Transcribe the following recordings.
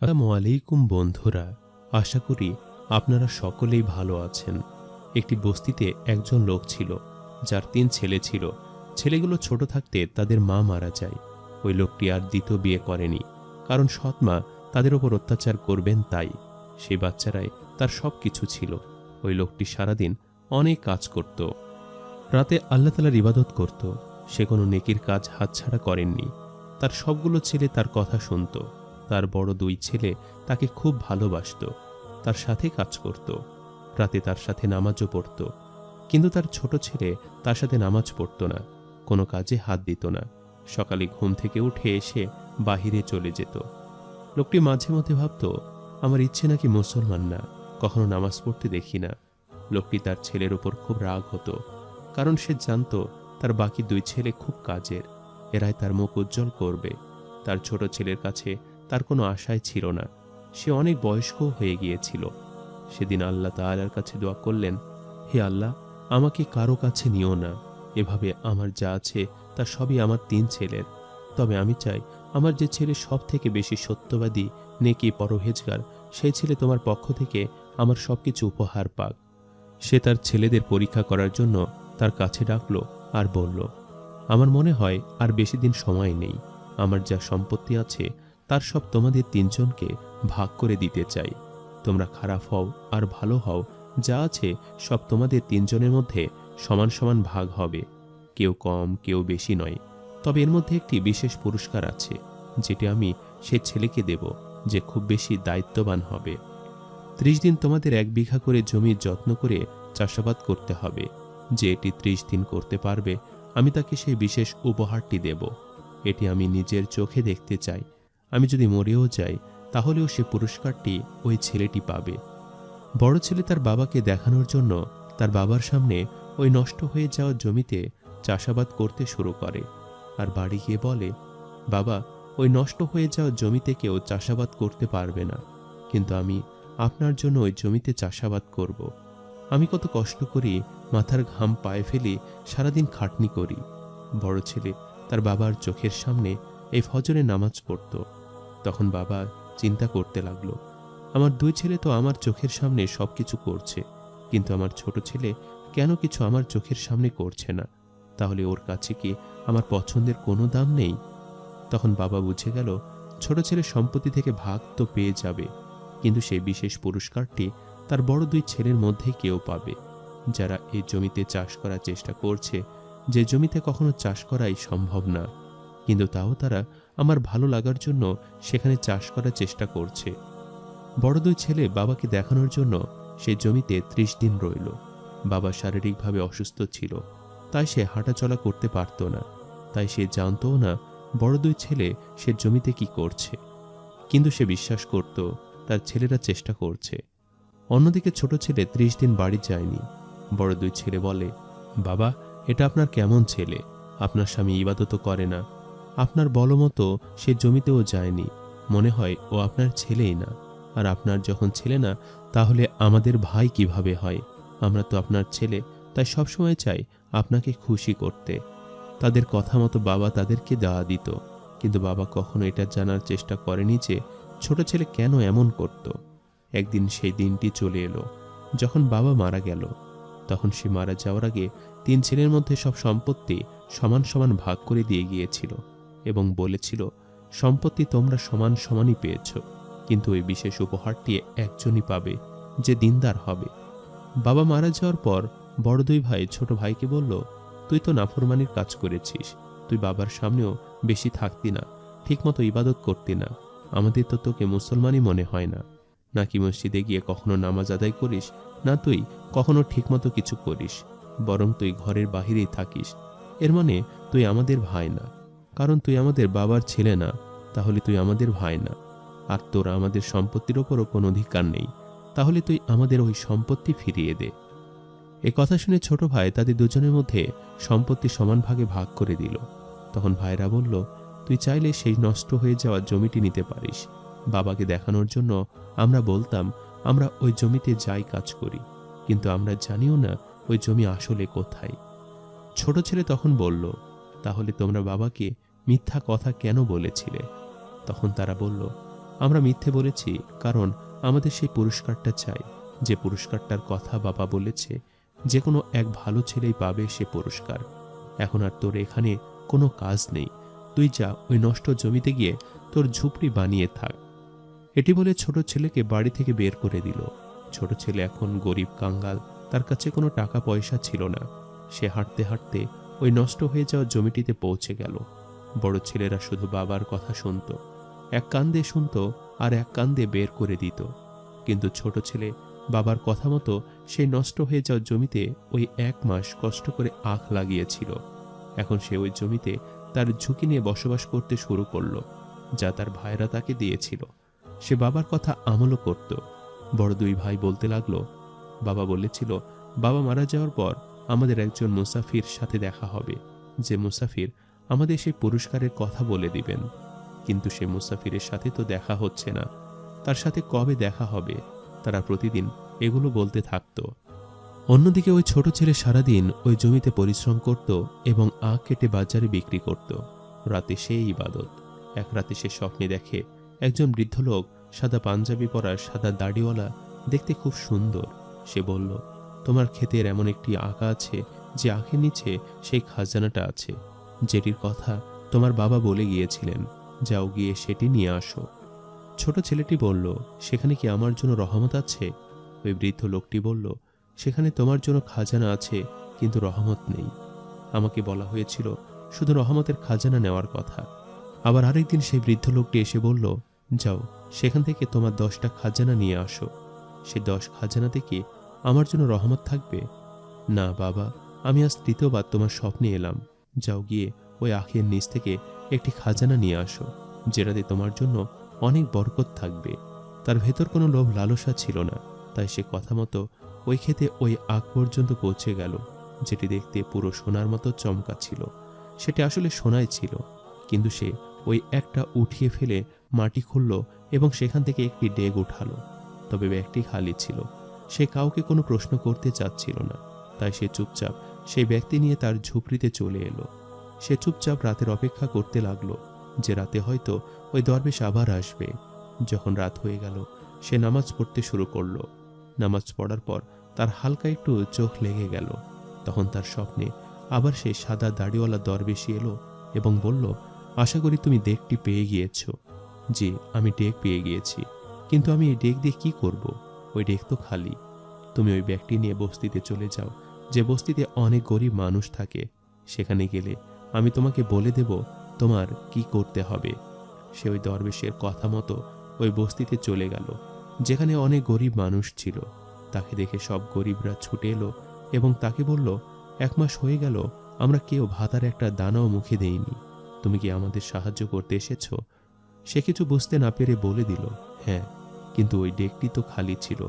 আসসালামু আলাইকুম বন্ধুরা, আশা করি আপনারা সকলেই ভালো আছেন। একটি বস্তিতে একজন লোক ছিল, যার তিন ছেলে ছিল। ছেলেগুলো ছোট থাকতে তাদের মা মারা যায়। ওই লোকটি আর দ্বিতীয় বিয়ে করেনি, কারণ সৎ মা তাদের ওপর অত্যাচার করবেন তাই। সেই বাচ্চারাই তার সব কিছু ছিল। ওই লোকটি সারাদিন অনেক কাজ করত। রাতে আল্লাহ তালার ইবাদত করত। সে কোনো নেকির কাজ হাতছাড়া করেননি। তার সবগুলো ছেলে তার কথা শুনত। তার বড় দুই ছেলে তাকে খুব ভালোবাসত, তার সাথে কাজ করত, রাতে তার সাথে নামাজও পড়ত, কিন্তু তার ছোট ছেলে তার সাথে নামাজ পড়ত না, কোনো কাজে হাত দিত না, সকালে ঘুম থেকে উঠে এসে বাহিরে চলে যেত। লোকটি মাঝে মধ্যে ভাবত, আমার ইচ্ছে নাকি মুসলমান না, কখনো নামাজ পড়তে দেখি না। লোকটি তার ছেলের ওপর খুব রাগ হতো, কারণ সে জানত তার বাকি দুই ছেলে খুব কাজের, এরাই তার মুখ উজ্জ্বল করবে। তার ছোট ছেলের কাছে তার কোনো আশাই ছিল না। সে অনেক বয়স্ক হয়ে গিয়েছিল। সেদিন আল্লাহ তাআলার কাছে দোয়া করলেন, হে আল্লাহ, আমাকে কারও কাছে নিও না। এভাবে আমার যা আছে, তা সবই আমার তিন ছেলের। তবে আমি চাই, আমার যে ছেলে সব থেকে বেশি সত্যবাদী, নেকি পরহেজগার, সেই ছেলে তোমার পক্ষ থেকে আমার সবকিছু উপহার পাক। সে তার ছেলেদের পরীক্ষা করার জন্য তার কাছে ডাকলো আর বলল, আমার মনে হয় আর বেশি দিন সময় নেই। আমার যা সম্পত্তি আছে তার সব তোমাদের তিনজনকে ভাগ করে দিতে চাই। তোমরা খারাপ হও আর ভালো হও, যা আছে সব তোমাদের তিনজনের মধ্যে সমান সমান ভাগ হবে। কেউ কম, কেউ বেশি নয়। তবে এর মধ্যে একটি বিশেষ পুরস্কার আছে, যেটি আমি সে ছেলেকে দেব, যে খুব বেশি দায়িত্ববান হবে। ত্রিশ দিন তোমাদের এক বিঘা করে জমির যত্ন করে চাষাবাদ করতে হবে। যে এটি ত্রিশ দিন করতে পারবে, আমি তাকে সেই বিশেষ উপহারটি দেব। এটি আমি নিজের চোখে দেখতে চাই। আমি যদি মরেও যাই, তাহলেও সে পুরস্কারটি ওই ছেলেটি পাবে। বড় ছেলে তার বাবাকে দেখানোর জন্য তার বাবার সামনে ওই নষ্ট হয়ে যাওয়া জমিতে চাষাবাদ করতে শুরু করে আর বাড়ি গিয়ে বলে, বাবা, ওই নষ্ট হয়ে যাওয়া জমিতে কেউ চাষাবাদ করতে পারবে না, কিন্তু আমি আপনার জন্য ওই জমিতে চাষাবাদ করব। আমি কত কষ্ট করি মাথার ঘাম পায়ে ফেলি, সারাদিন খাটনি করি। বড় ছেলে তার বাবার চোখের সামনে এই ফজরে নামাজ পড়ত। তখন বাবা চিন্তা করতে লাগল। আমার দুই ছেলে তো আমার চোখের সামনে সব কিছু করছে, কিন্তু আমার ছোট ছেলে কেন কিছু আমার চোখের সামনে করছে না? তাহলে ওর কাছে কি আমার পছন্দের কোনো দাম নেই? তখন বাবা বুঝে গেল, ছোট ছেলে সম্পত্তি থেকে ভাগ তো পেয়ে যাবে, কিন্তু সেই বিশেষ পুরস্কারটি তার বড় দুই ছেলের মধ্যে কেউ পাবে। যারা এই জমিতে চাষ করার চেষ্টা করছে, যে জমিতে কখনো চাষ করাই সম্ভব না, কিন্তু তাও তারা আমার ভালো লাগার জন্য সেখানে চাষ করার চেষ্টা করছে। বড় দুই ছেলে বাবাকে দেখানোর জন্য সে জমিতে ত্রিশ দিন রইল। বাবা শারীরিকভাবে অসুস্থ ছিল, তাই সে হাঁটাচলা করতে পারত না। তাই সে জানতও না বড় দুই ছেলে সে জমিতে কি করছে। কিন্তু সে বিশ্বাস করত, তার ছেলেরা চেষ্টা করছে। অন্যদিকে ছোট ছেলে ত্রিশ দিন বাড়ি যায়নি। বড় দুই ছেলে বলে, বাবা, এটা আপনার কেমন ছেলে? আপনার স্বামী ইবাদত করে না। আপনার বলমতো সে জমিতেও যায়নি। মনে হয় ও আপনার ছেলেই না। আর আপনার যখন ছেলে না, তাহলে আমাদের ভাই কীভাবে হয়? আমরা তো আপনার ছেলে, তাই সবসময় চাই আপনাকে খুশি করতে। তাদের কথা মতো বাবা তাদেরকে দেওয়া দিত। কিন্তু বাবা কখনো এটা জানার চেষ্টা করেনি যে ছোট ছেলে কেন এমন করত। একদিন সেই দিনটি চলে এলো। যখন বাবা মারা গেল, তখন সে মারা যাওয়ার আগে তিন ছেলের মধ্যে সব সম্পত্তি সমান সমান ভাগ করে দিয়ে গিয়েছিল। এবং বলেছিল, সম্পত্তি তোমরা সমান সমানই পেয়েছ, কিন্তু ওই বিশেষ উপহারটি একজনই পাবে যে দিনদার হবে। বাবা মারা যাওয়ার পর বড় দুই ভাই ছোট ভাইকে বলল, তুই তো নাফরমানির কাজ করেছিস, তুই বাবার সামনেও বেশি থাকতি না, ঠিকমতো ইবাদত করতি না, আমাদের তো তোকে মুসলমানই মনে হয় না। নাকি মসজিদে গিয়ে কখনো নামাজ আদায় করিস, না তুই কখনো ঠিকমতো কিছু করিস, বরং তুই ঘরের বাহিরেই থাকিস, এর মানে তুই আমাদের ভাই না। কারণ তুই আমাদের বাবার ছেলে না, তাহলে তুই আমাদের ভাই না। আর তোর আমাদের সম্পত্তির ওপরও কোনো অধিকার নেই, তাহলে তুই আমাদের ওই সম্পত্তি ফিরিয়ে দে। এ কথা শুনে ছোট ভাই তাদের দুজনের মধ্যে সম্পত্তি সমান ভাগে ভাগ করে দিল। তখন ভাইরা বলল, তুই চাইলে সেই নষ্ট হয়ে যাওয়া জমিটি নিতে পারিস। বাবাকে দেখানোর জন্য আমরা বলতাম, আমরা ওই জমিতে যাই কাজ করি, কিন্তু আমরা জানিও না ওই জমি আসলে কোথায়। ছোট ছেলে তখন বলল, তাহলে তোমরা বাবাকে মিথ্যা কথা কেন বলেছিলে? তখন তারা বলল, আমরা মিথ্যে বলেছি, কারণ আমাদের সেই পুরস্কারটা চাই। যে পুরস্কারটার কথা বাবা বলেছে, যে কোনো এক ভালো ছেলেই পাবে সে পুরস্কার। এখন আর তোর এখানে কোনো কাজ নেই। তুই যা, ওই নষ্ট জমিতে গিয়ে তোর ঝুপড়ি বানিয়ে থাক। এটি বলে ছোট ছেলেকে বাড়ি থেকে বের করে দিল। ছোট ছেলে এখন গরিব কাঙ্গাল, তার কাছে কোনো টাকা পয়সা ছিল না। সে হাঁটতে হাঁটতে ওই নষ্ট হয়ে যাওয়া জমিটিতে পৌঁছে গেল। বড় ছেলেরা শুধু বাবার কথা শুনত। এক কান্দে শুনত আর এক কান্দে বের করে দিত। কিন্তু ছোট ছেলে বাবার কথা মতো সে নষ্ট হয়ে যাওয়া জমিতে ওই এক মাস কষ্ট করে আখ লাগিয়েছিল। এখন সে ওই জমিতে তার ঝুঁকি নিয়ে বসবাস করতে শুরু করল, যা তার ভাইরা তাকে দিয়েছিল। সে বাবার কথা আমলও করত। বড় দুই ভাই বলতে লাগল, বাবা বলেছিল, বাবা মারা যাওয়ার পর আমাদের একজন মুসাফির সাথে দেখা হবে। যে মুসাফির আমাদের সেই পুরস্কারের কথা বলে দিবেন। কিন্তু সে মুসাফিরের সাথে তো দেখা হচ্ছে না। তার সাথে কবে দেখা হবে? তারা প্রতিদিন এগুলো বলতে থাকতো। অন্যদিকে ওই ছোট ছেলে সারাদিন ওই জমিতে পরিশ্রম করত এবং আখ কেটে বাজারে বিক্রি করত। রাতে সেই ইবাদত। এক রাতে সে স্বপ্নে দেখে একজন বৃদ্ধ লোক সাদা পাঞ্জাবি পরা সাদা দাড়িওয়ালা দেখতে খুব সুন্দর। সে বলল, তোমার ক্ষেতের এমন একটি আঁকা আছে যে আঁখের নিচে সেই খাজানাটা আছে। যেটির কথা তোমার বাবা বলে গিয়েছিলেন, যাও গিয়ে সেটি নিয়ে আসো। ছোট ছেলেটি বলল, সেখানে কি আমার জন্য রহমত আছে? ওই বৃদ্ধ লোকটি বলল, সেখানে তোমার জন্য খাজানা আছে, কিন্তু রহমত নেই। আমাকে বলা হয়েছিল, শুধু রহমতের খাজানা নেওয়ার কথা। আবার আরেকদিন সেই বৃদ্ধ লোকটি এসে বলল, যাও, সেখান থেকে তোমার দশটা খাজানা নিয়ে আসো। সে দশ খাজানা থেকে আমার জন্য রহমত থাকবে? না বাবা, আমি আজ তৃতীয়বার তোমার স্বপ্নে এলাম। যাও গিয়ে ওই আখের নিচ থেকে একটি খাজানা নিয়ে আসো, যেটাতে তোমার জন্য অনেক বরকত থাকবে। তার ভেতর কোনো লোভ লালসা ছিল না, তাই সে কথা মতো ওই খেতে ওই আগ পর্যন্ত পৌঁছে গেল, যেটি দেখতে পুরো সোনার মতো চমকা ছিল। সেটি আসলে সোনাই ছিল, কিন্তু সে ওই একটা উঠিয়ে ফেলে মাটি খুলল এবং সেখান থেকে একটি ডেগ উঠালো। তবে ব্যাগটি খালি ছিল, সে কাউকে কোনো প্রশ্ন করতে চাচ্ছিল না, তাই সে চুপচাপ সেই ব্যক্তি নিয়ে তার ঝুপড়িতে চলে এলো। সে চুপচাপ রাতের অপেক্ষা করতে লাগল, যে রাতে হয়তো ওই দরবেশ আবার আসবে। যখন রাত হয়ে গেল, সে নামাজ পড়তে শুরু করল। নামাজ পড়ার পর তার হালকা একটু চোখ লেগে গেল। তখন তার স্বপ্নে আবার সেই সাদা দাড়িওয়ালা দরবেশি এলো এবং বলল, আশা করি তুমি ডেকটি পেয়ে গিয়েছ। জি, আমি ডেক পেয়ে গিয়েছি। কিন্তু আমি এই ডেক দিয়ে কি করব? ওই ডেক তো খালি। তুমি ওই ব্যাগটি নিয়ে বস্তিতে চলে যাও যে বস্তিতে অনেক গরিব মানুষ থাকে, সেখানে গেলে আমি তোমাকে বলে দেব তোমার কি করতে হবে। সে ওই দরবেশের কথা মতো ওই বস্তিতে চলে গেল, যেখানে অনেক গরিব মানুষ ছিল। তাকে দেখে সব গরিবরা ছুটে এলো এবং তাকে বলল, এক মাস হয়ে গেল, আমরা কেউ ভাতার একটা দানাও মুখে দেইনি। তুমি কি আমাদের সাহায্য করতে এসেছ? সে কিছু বুঝতে না পেরে বলে দিল হ্যাঁ কিন্তু ওই ডেকটি তো খালি ছিল।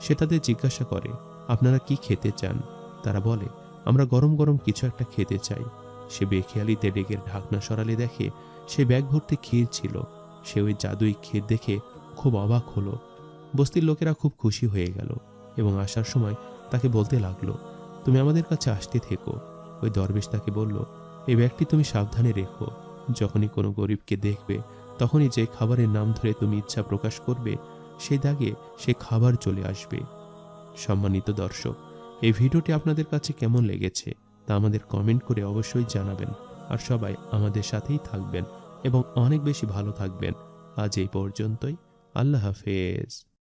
সে তাদের জিজ্ঞাসা করে, আপনারা কি খেতে চান? তারা বলে, আমরা গরম গরম কিছু একটা খেতে চাই। সে বেখেয়ালিতে ডেকের ঢাকনা সরালে দেখে সে ব্যাগ ভর্তি ক্ষীর ছিল। সে ওই জাদুই ক্ষীর দেখে খুব অবাক হলো। বস্তির লোকেরা খুব খুশি হয়ে গেল এবং আসার সময় তাকে বলতে লাগল, তুমি আমাদের কাছে আসতে থেকো। ওই দরবেশ তাকে বলল, এই ব্যাগটি তুমি সাবধানে রেখো। যখনই কোনো গরিবকে দেখবে, তখনই যে খাবারের নাম ধরে তুমি ইচ্ছা প্রকাশ করবে, সেই দাগে সে খাবার চলে আসবে। সম্মানিত দর্শক এই ভিডিওটি আপনাদের কাছে কেমন লেগেছে তা আমাদের কমেন্ট করে অবশ্যই জানাবেন। আর সবাই আমাদের সাথেই থাকবেন এবং অনেক বেশি ভালো থাকবেন। আজ এই পর্যন্তই। আল্লাহ হাফেজ।